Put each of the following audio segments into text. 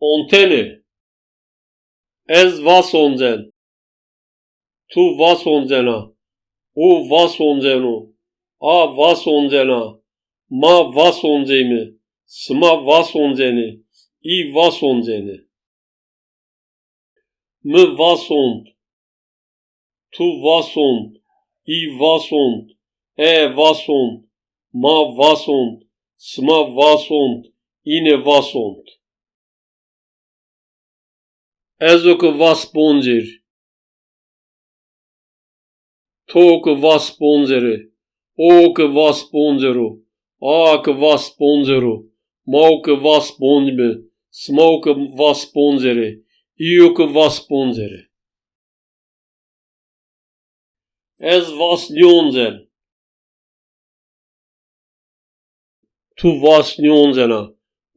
Ontene. Ez was onzen. Tu was onzena. U was onzenu. A was onzena. Ma was onzemi. Sma was onzeni. I was onzeni. M was ont. Tu was ont. I was ont. E was ont. Ma was ont. Sma was ont. Ine was ont. Ezok was bonzir. Tok was bonzere. Ok was bonzero. Ak was bonzero. Moke was bonzme. Smoke was bonzere. Iok was bonzere. Ez was njonzen. Tu was njonzena.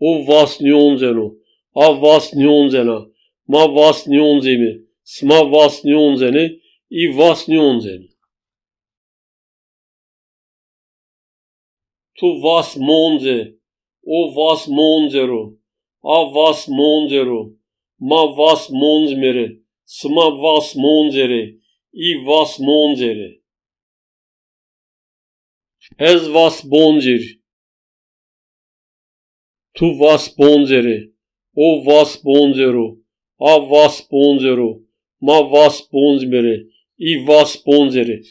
O was njonzeno. A was njonzena. Ma was njonzemi. Sma was njonzeni. I was njonzeni. Tu was monze. O was monzero. A was monzero. Ma was monzmere. Sma was monzere. I was monzere. Ez was bonzir. Tu was bonzere. O was bonzero. A was bonzero. Ma was bonzmere. I was bonzere.